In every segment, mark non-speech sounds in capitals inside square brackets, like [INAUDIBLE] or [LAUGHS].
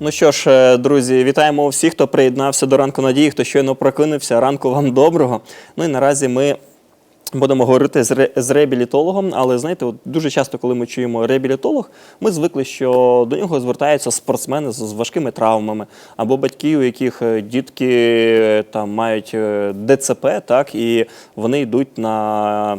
Ну що ж, е, друзі, вітаємо всіх, хто приєднався до ранку надії, хто щойно прокинувся. Ранку вам доброго. Ну і наразі ми будемо говорити з, ре- з реабілітологом. Але знаєте, от дуже часто, коли ми чуємо реабілітолог, ми звикли, що до нього звертаються спортсмени з, важкими травмами або батьки, у яких е, дітки е, там мають ДЦП, так і вони йдуть на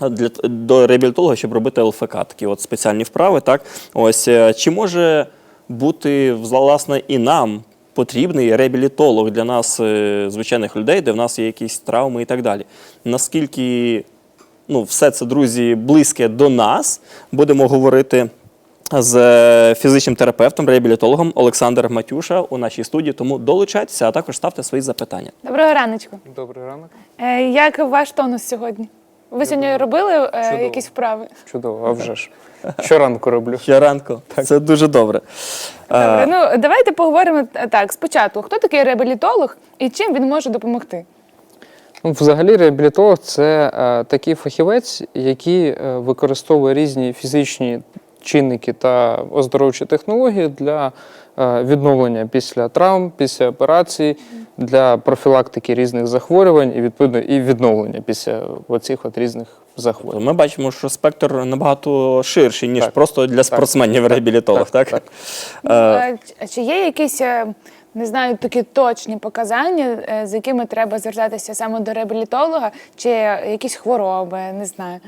для до реабілітолога, щоб робити ЛФК, такі от спеціальні вправи. Так, ось чи може бути власне і нам потрібний реабілітолог для нас, е, звичайних людей, де в нас є якісь травми і так далі? Наскільки ну, все це, друзі, близьке до нас, будемо говорити. З е, фізичним терапевтом, реабілітологом Олександр Матюша у нашій студії. Тому долучайтеся, а також ставте свої запитання. Доброго раночку. Добрий ранок. Е, як ваш тонус сьогодні? Ви сьогодні робили е, Чудово. якісь вправи? Чудово, а вже ж. [LAUGHS] Щоранку роблю. Щоранку. [LAUGHS] Це дуже добре. Добре, ну давайте поговоримо е, так. Спочатку, хто такий реабілітолог і чим він може допомогти? Ну, взагалі, реабілітолог це е, такий фахівець, який е, використовує різні фізичні чинники та оздоровчі технології для е, відновлення після травм, після операцій, для профілактики різних захворювань і відповідно і відновлення після оцих от різних захворювань. Ми бачимо, що спектр набагато ширший, ніж Так. просто для спортсменів реабілітолог, так? так, Ну, Е, е, чи є якісь, е, не знаю, такі точні показання, е, з якими треба звертатися саме до реабілітолога, чи якісь хвороби, не знаю.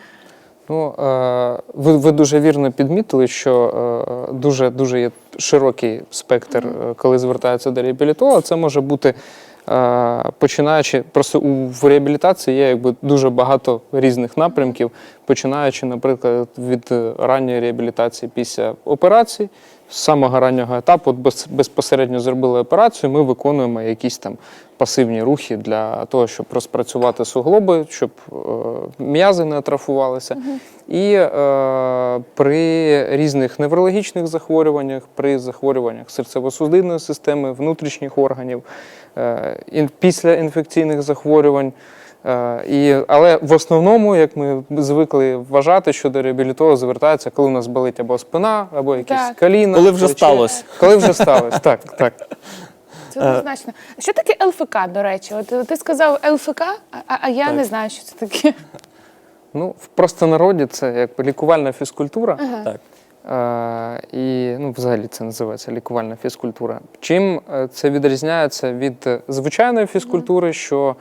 Ну, е, ви, ви дуже вірно підмітили, що е, дуже, дуже є широкий спектр, е, коли звертаються до реабілітолога. Це може бути починаючи, просто у в реабілітації є якби дуже багато різних напрямків, починаючи, наприклад, від ранньої реабілітації після операції. З самого раннього етапу, от безпосередньо зробили операцію, ми виконуємо якісь там пасивні рухи для того, щоб розпрацювати суглоби, щоб е, м'язи не атрофувалися. І е, при різних неврологічних захворюваннях, при захворюваннях серцево-судинної системи, внутрішніх органів, е, після інфекційних захворювань. Е, І, але в основному, як ми звикли вважати, що до реабілітолога звертаються, коли у нас болить або спина, або якісь Так. коліна. Коли вже плече. сталося. Коли вже сталося, так, так. Це однозначно. Що таке ЛФК, до речі? От е, ти сказав ЛФК, а, а я не знаю, що це таке. Ну, в простонароді це якби лікувальна фізкультура. Так. Е, і ну, взагалі це називається лікувальна фізкультура. Чим це відрізняється від звичайної фізкультури, що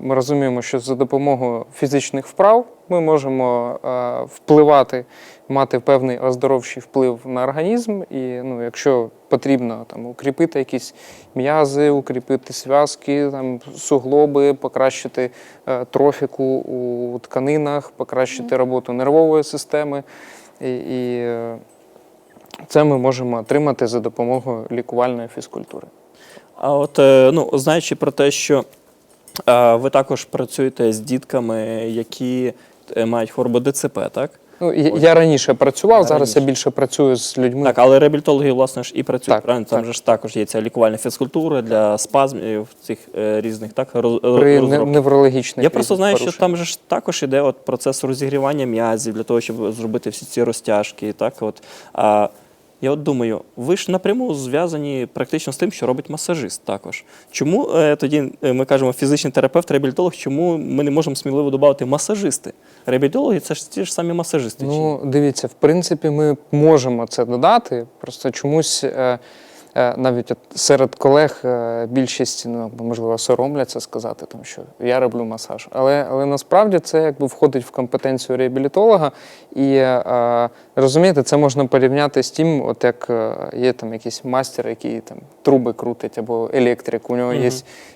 ми розуміємо, що за допомогою фізичних вправ ми можемо е, впливати, мати певний оздоровчий вплив на організм, і ну, якщо потрібно там, укріпити якісь м'язи, укріпити зв'язки, там, суглоби, покращити е, трофіку у тканинах, покращити роботу нервової системи. І, і е, це ми можемо отримати за допомогою лікувальної фізкультури. А от е, ну, знаючи про те, що е, ви також працюєте з дітками, які е, мають хворобу ДЦП, так? Ну, я, я раніше працював, А, зараз раніше. я більше працюю з людьми. Так, але реабілітологи, власне ж, і працюють, Так, правильно? Там так. же ж також є ця лікувальна фізкультура для спазмів цих е, різних, так? роз- При розробки. неврологічних Я просто знаю, що там же ж також іде от процес розігрівання м'язів для того, щоб зробити всі ці розтяжки. Так, от. А, я от думаю, ви ж напряму зв'язані практично з тим, що робить масажист також. Чому е, тоді е, ми кажемо фізичний терапевт, реабілітолог, чому ми не можемо сміливо додати масажисти? Реабілітологи це ж ті ж самі масажисти. Ну, дивіться, в принципі, ми можемо це додати. Просто чомусь е, навіть от серед колег е, більшість, ну, можливо, соромляться сказати, тому що я роблю масаж. Але, але насправді це якби входить в компетенцію реабілітолога. І е, розумієте, це можна порівняти з тим, от як е, є там якийсь мастер, який там труби крутить, або електрик. У нього є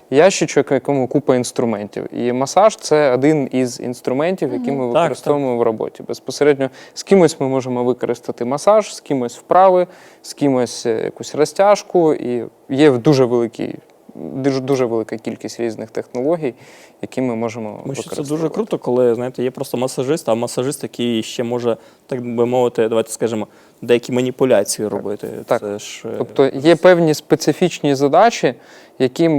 ящичок, в якому купа інструментів. І масаж це один із інструментів, які ми Так, використовуємо в роботі. Безпосередньо з кимось ми можемо використати масаж, з кимось вправи, з кимось е, якусь розтяжку. І є дуже великий. Дуже, дуже велика кількість різних технологій, які ми можемо використовувати. це дуже круто, коли знаєте, є просто масажист, а масажист, який ще може, так би мовити, давайте скажемо, деякі маніпуляції робити. Так. Це ж, е, Тобто є певні специфічні задачі, які е,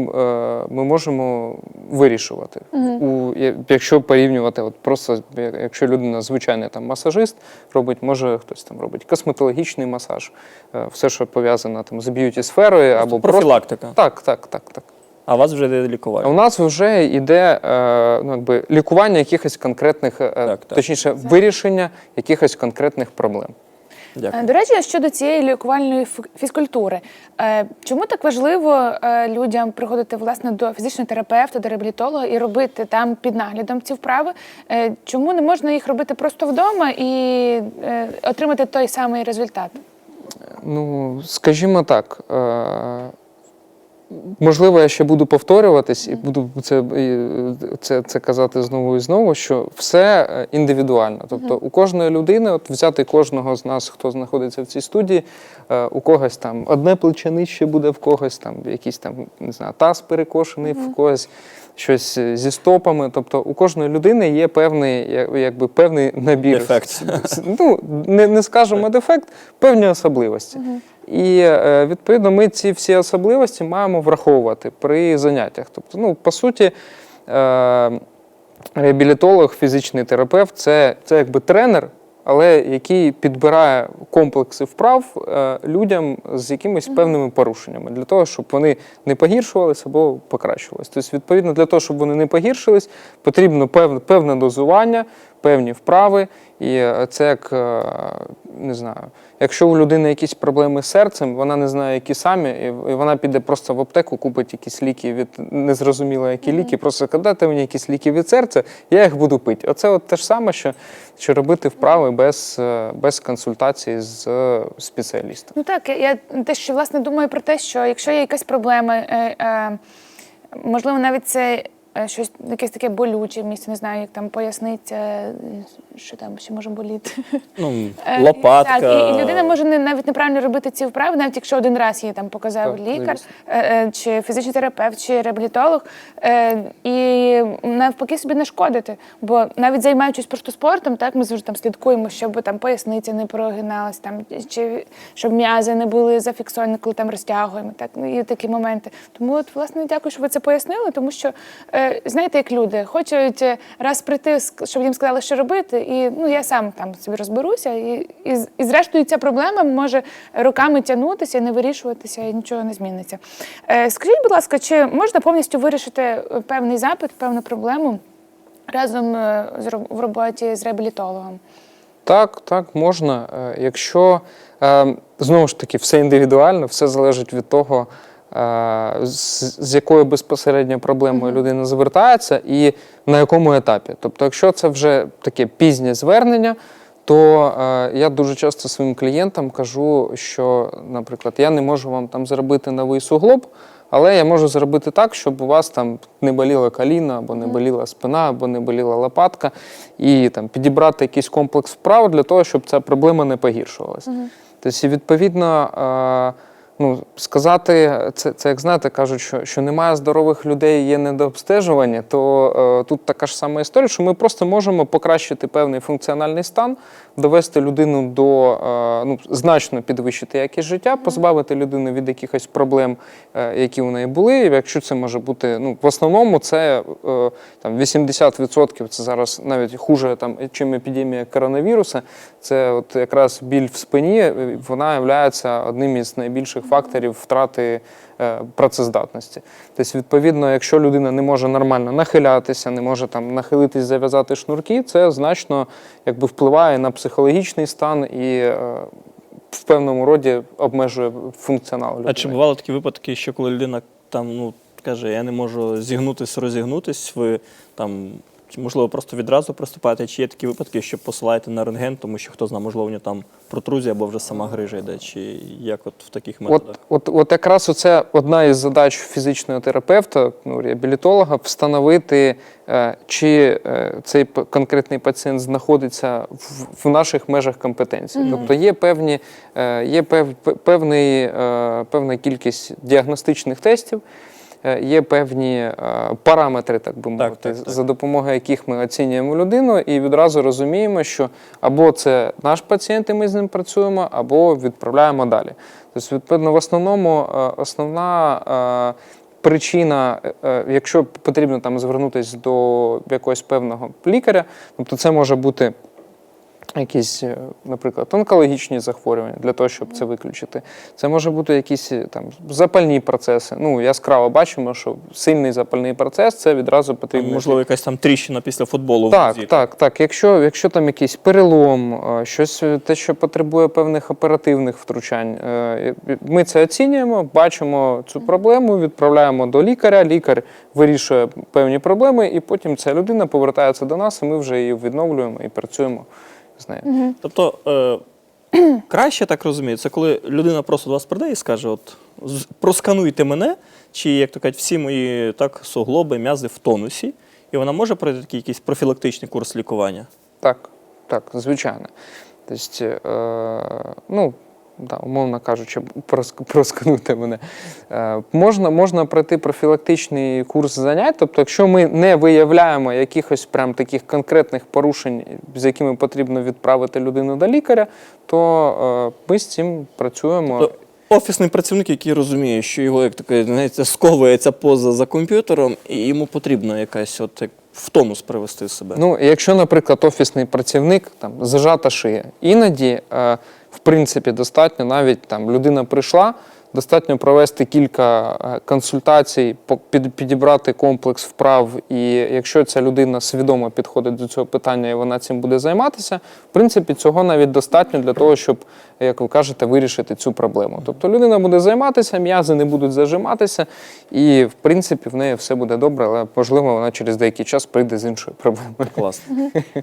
ми можемо вирішувати. У, якщо порівнювати, от просто якщо людина звичайний там масажист робить, може хтось там робить косметологічний масаж, е, все, що пов'язане там з б'юті сферою або просто. профілактика. Так, так, так, так. А у вас вже йде лікування. у нас вже йде ну, якби, лікування якихось конкретних, так. точніше, вирішення якихось конкретних проблем. Дякую. Е, До речі, щодо цієї лікувальної фізкультури, е, чому так важливо е, людям приходити власне до фізичного терапевта, до реабілітолога і робити там під наглядом ці вправи? Чому не можна їх робити просто вдома і отримати той самий результат? Ну, скажімо так. Можливо, я ще буду повторюватись і буду це, це, це казати знову і знову, що все е, індивідуально. Тобто у кожної людини, от взяти кожного з нас, хто знаходиться в цій студії, е, у когось там одне плече нижче буде, в когось там якийсь там не знаю, таз перекошений, в когось щось е, зі стопами. Тобто у кожної людини є певний, якби певний набір. Дефект. Ну, не, не скажемо дефект, певні особливості. І е, відповідно ми ці всі особливості маємо враховувати при заняттях. Тобто, ну, по суті, е, реабілітолог, фізичний терапевт це, це якби тренер, але який підбирає комплекси вправ е, людям з якимись певними порушеннями для того, щоб вони не погіршувалися або покращувалися. Тобто, відповідно, для того, щоб вони не погіршились, потрібно певне, певне дозування, певні вправи. І е, це як е, не знаю, якщо у людини якісь проблеми з серцем, вона не знає, які самі, і вона піде просто в аптеку, купить якісь ліки від незрозуміло, які ліки, просто дайте мені якісь ліки від серця, я їх буду пити. Оце от те ж саме, що, що робити вправи без, е, без консультації з спеціалістом. Ну так, я- те, що власне думаю про те, що якщо є якась проблема, можливо, навіть це щось якесь таке болюче місце, не знаю, як там поясниться, е, що там ще може боліти. Ну, Е, [LAUGHS] лопатка. Так, і, і людина може не, навіть неправильно робити ці вправи, навіть якщо один раз їй там показав Так, лікар, е, е, чи фізичний терапевт, чи реабілітолог, е, і навпаки собі не шкодити. Бо навіть займаючись просто спортом, так ми завжди там слідкуємо, щоб там поясниця не прогиналась, там чи щоб м'язи не були зафіксовані, коли там розтягуємо. Так і такі моменти. Тому от власне дякую, що ви це пояснили, тому що е, знаєте, як люди хочуть е, раз прийти, щоб їм сказали, що робити, і ну я сам там собі розберуся, і, і, і зрештою ця проблема може роками тягнутися, не вирішуватися, і нічого не зміниться. Е, скажіть, будь ласка, чи можна повністю вирішити е, певний запит, певну проблему разом е, з в роботі з реабілітологом? Так, так, можна. Е, Якщо е, знову ж таки все індивідуально, все залежить від того, з, з якою безпосередньо проблемою людина звертається і на якому етапі. Тобто, якщо це вже таке пізнє звернення, то е, я дуже часто своїм клієнтам кажу, що, наприклад, я не можу вам там зробити новий суглоб. Але я можу зробити так, щоб у вас там не боліла коліна, або не боліла спина, або не боліла лопатка, і там підібрати якийсь комплекс вправ для того, щоб ця проблема не погіршувалася. Тобто, відповідно, е, ну, сказати, це, це як знаєте, кажуть, що, що немає здорових людей, є недообстежування, то е, тут така ж сама історія, що ми просто можемо покращити певний функціональний стан, довести людину до е, ну, значно підвищити якість життя, позбавити людину від якихось проблем, е, які у неї були. Якщо це може бути, ну в основному це е, там 80% це зараз навіть хуже там, чим епідемія коронавіруса. Це от якраз біль в спині, вона є одним із найбільших факторів втрати працездатності. Тобто, відповідно, якщо людина не може нормально нахилятися, не може там нахилитись, зав'язати шнурки, це значно якби впливає на психологічний стан і е, в певному роді обмежує функціонал людини. А чи бували такі випадки, що коли людина там ну каже, я не можу зігнутись, розігнутись, ви там чи можливо просто відразу приступаєте? Чи є такі випадки, що посилаєте на рентген, тому що хто знає, можливо, у нього там протрузія або вже сама грижа йде, чи як от в таких методах? От, от, от якраз оце одна із задач фізичного терапевта, ну, реабілітолога, встановити, е, чи е, цей конкретний пацієнт знаходиться в, в наших межах компетенції. Тобто є певні, е, є пев, певний, певна кількість діагностичних тестів. Е, є певні е, параметри, так би мовити, так, так. за допомогою яких ми оцінюємо людину, і відразу розуміємо, що або це наш пацієнт, і ми з ним працюємо, або відправляємо далі. Тобто, відповідно, в основному е, основна. Причина, якщо потрібно там звернутися до якогось певного лікаря, тобто це може бути якісь, е, наприклад, онкологічні захворювання для того, щоб це виключити. Це може бути якісь е, там запальні процеси. Ну, яскраво бачимо, що сильний запальний процес це відразу потрібно. Можливо, якась там тріщина після футболу. Так, нозі. так, так. Якщо, якщо там якийсь перелом, е, щось те, що потребує певних оперативних втручань, ми це оцінюємо, бачимо цю проблему, відправляємо до лікаря. Лікар вирішує певні проблеми, і потім ця людина повертається до нас, і ми вже її відновлюємо і працюємо з нею. Тобто е, [CLEARS THROAT] краще так розумію, це коли людина просто до вас прийде і скаже: от проскануйте мене, чи як то кажуть, всі мої так суглоби, м'язи в тонусі, і вона може пройти такий якийсь профілактичний курс лікування. Так, так, звичайно. Тобто, е, ну, да, умовно кажучи, проск- просканути мене. Е, можна, можна пройти профілактичний курс занять. Тобто, якщо ми не виявляємо якихось прям таких конкретних порушень, з якими потрібно відправити людину до лікаря, то е, ми з цим працюємо. То офісний працівник, який розуміє, що його як таке, знаєте, сковується поза за комп'ютером, і йому потрібно якась от в тонус привести себе. Ну, якщо, наприклад, офісний працівник там зажата шия, іноді, е, в принципі, достатньо навіть там людина прийшла, достатньо провести кілька е, консультацій, по- підібрати комплекс вправ. І якщо ця людина свідомо підходить до цього питання і вона цим буде займатися, в принципі, цього навіть достатньо для того, щоб, як ви кажете, вирішити цю проблему. Тобто людина буде займатися, м'язи не будуть зажиматися, і в принципі в неї все буде добре, але можливо вона через деякий час прийде з іншою проблемою. Класно.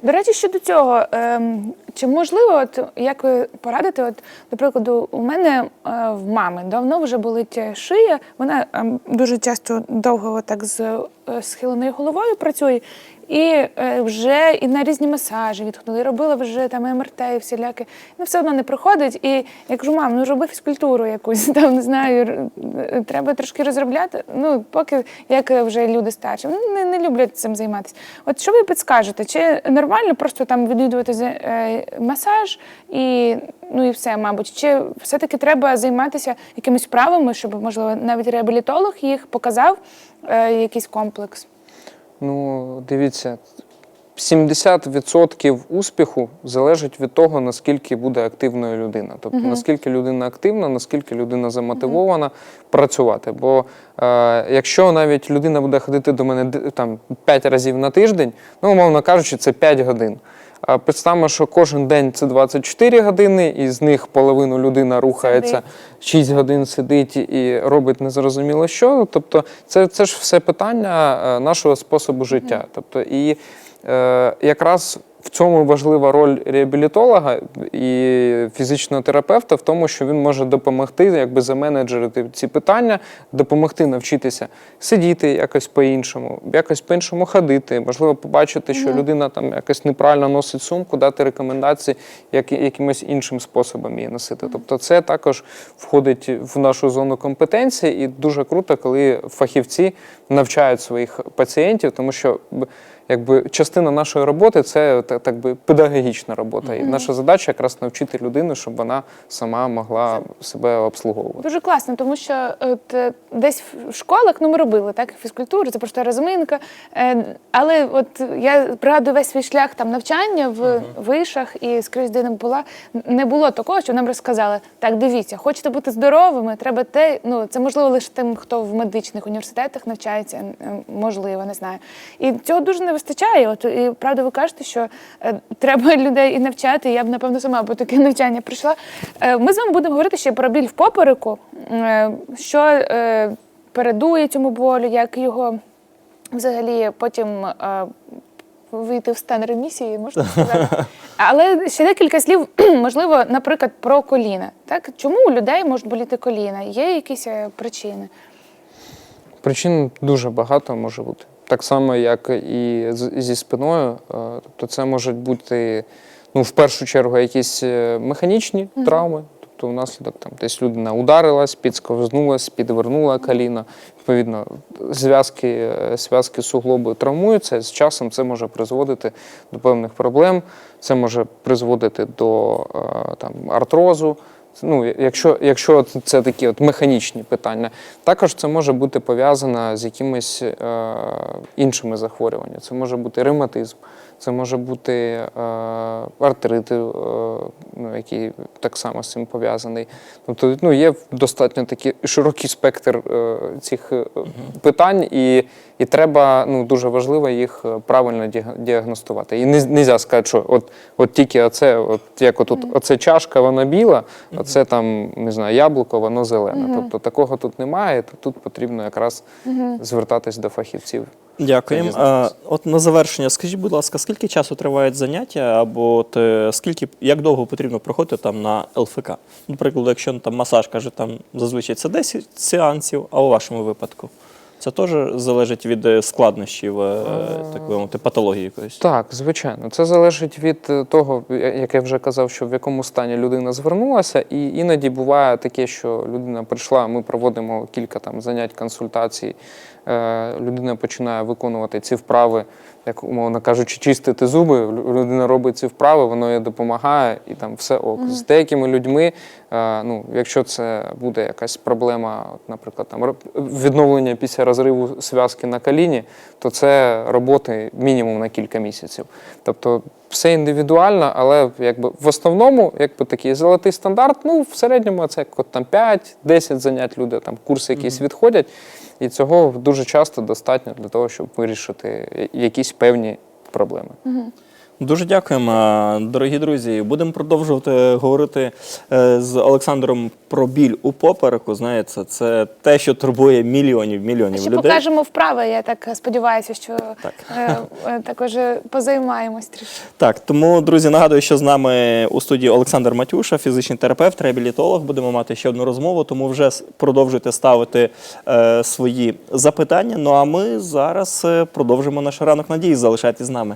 До речі, щодо цього, ем, чи можливо, от як ви порадите, от, до прикладу, у мене е, в мами давно вже болить шия, вона е, дуже часто довго так з е, схиленою головою працює. І е, вже і на різні масажі відходили, робила вже там МРТ і всіляке. Ну, все одно не приходить. І я кажу, мам, ну роби фізкультуру якусь, [LAUGHS] там не знаю, е, треба трошки розробляти. Ну, поки як вже люди старші, ну, не, не люблять цим займатися. От що ви підскажете? Чи нормально просто там відвідувати е, масаж і ну і все, мабуть? Чи все-таки треба займатися якимись вправами, щоб можливо навіть реабілітолог їх показав якийсь комплекс? Ну, дивіться, 70% успіху залежить від того, наскільки буде активною людина. Тобто, наскільки людина активна, наскільки людина замотивована працювати. Бо е, якщо навіть людина буде ходити до мене там 5 разів на тиждень, ну, умовно кажучи, це 5 годин. Представимо, що кожен день це 24 години, і з них половину людина рухається Сидить. 6 годин сидить і робить незрозуміло що. Тобто, це, це ж все питання е, нашого способу життя. Тобто, і е, якраз в цьому важлива роль реабілітолога і фізичного терапевта в тому, що він може допомогти, якби заменеджерити ці питання, допомогти навчитися сидіти якось по-іншому, якось по-іншому ходити, можливо, побачити, що людина там якось неправильно носить сумку, дати рекомендації, як якимось іншим способом її носити. Тобто, це також входить в нашу зону компетенції, і дуже круто, коли фахівці навчають своїх пацієнтів, тому що якби частина нашої роботи це так, би педагогічна робота. І наша задача якраз навчити людину, щоб вона сама могла себе обслуговувати. Дуже класно, тому що от, е, десь в школах ну, ми робили так, фізкультуру, це просто розминка. Е, але от я пригадую весь свій шлях там навчання в вишах і скрізь де не була. Не було такого, що нам розказали: так, дивіться, хочете бути здоровими, треба те. Ну це можливо лише тим, хто в медичних університетах навчається, можливо, не знаю. І цього дуже не вистачає. От і правда, ви кажете, що е, треба [LAUGHS] людей і навчати. Я б напевно сама по таке навчання прийшла. Е, ми з вами будемо говорити ще про біль в попереку, е, що е, передує цьому болю, як його взагалі потім. е, Вийти в стан ремісії, можна сказати. [LAUGHS] Але ще декілька слів, [CLEARS THROAT] можливо, наприклад, про коліна. Так? Чому у людей можуть боліти коліна? Є якісь е, причини? Причин дуже багато може бути. Так само, як і зі спиною. Е, Тобто це можуть бути ну, в першу чергу якісь е, механічні травми. тобто внаслідок там десь людина ударилась, підсковзнулась, підвернула коліно. Відповідно, зв'язки, е, зв'язки суглоби травмуються. З часом це може призводити до певних проблем. Це може призводити до там, артрозу. Ну, якщо, якщо це такі от механічні питання, також це може бути пов'язано з якимись е, іншими захворюваннями. Це може бути ревматизм, це може бути е, артрит, е, ну, який так само з цим пов'язаний. Тобто, ну, є достатньо такий широкий спектр е, цих е, питань, і, і треба ну, дуже важливо їх е, правильно діагностувати. І не можна сказати, що от, от тільки оце, от як отут, оце чашка, вона біла, а це там, не знаю, яблуко, воно зелене. Тобто такого тут немає, то тут потрібно якраз звертатись до фахівців. Дякуємо. А, от на завершення, скажіть, будь ласка, скільки часу тривають заняття, або от, е, скільки, як довго потрібно проходити там на ЛФК? Наприклад, якщо там масаж каже, там зазвичай це 10 сеансів, а у вашому випадку? Це теж залежить від е, складнощів, е, так би мовити, патології якоїсь. Так, звичайно. Це залежить від е, того, як я вже казав, що в якому стані людина звернулася, і іноді буває таке, що людина прийшла, ми проводимо кілька там занять, консультацій. Людина починає виконувати ці вправи, як умовно кажучи, чистити зуби. Людина робить ці вправи, воно їй допомагає, і там все ок. З деякими людьми, е, ну, якщо це буде якась проблема, от, наприклад, там відновлення після розриву зв'язки на коліні, то це роботи мінімум на кілька місяців. Тобто все індивідуально, але якби в основному, якби такий золотий стандарт, ну в середньому це як от там 5-10 занять люди, там курси якісь відходять. І цього дуже часто достатньо для того, щоб вирішити якісь певні проблеми. Дуже дякуємо, дорогі друзі. Будемо продовжувати говорити е, з Олександром про біль у попереку. Знаєте, це те, що турбує мільйонів мільйонів Ще людей. покажемо вправи. Я так сподіваюся, що Так. е, е, також позаймаємось трішки. Так, тому, друзі, нагадую, що з нами у студії Олександр Матюша, фізичний терапевт, реабілітолог. Будемо мати ще одну розмову, тому вже продовжуйте ставити е, свої запитання. Ну а ми зараз е, продовжимо наш ранок надії. Залишайтесь з нами.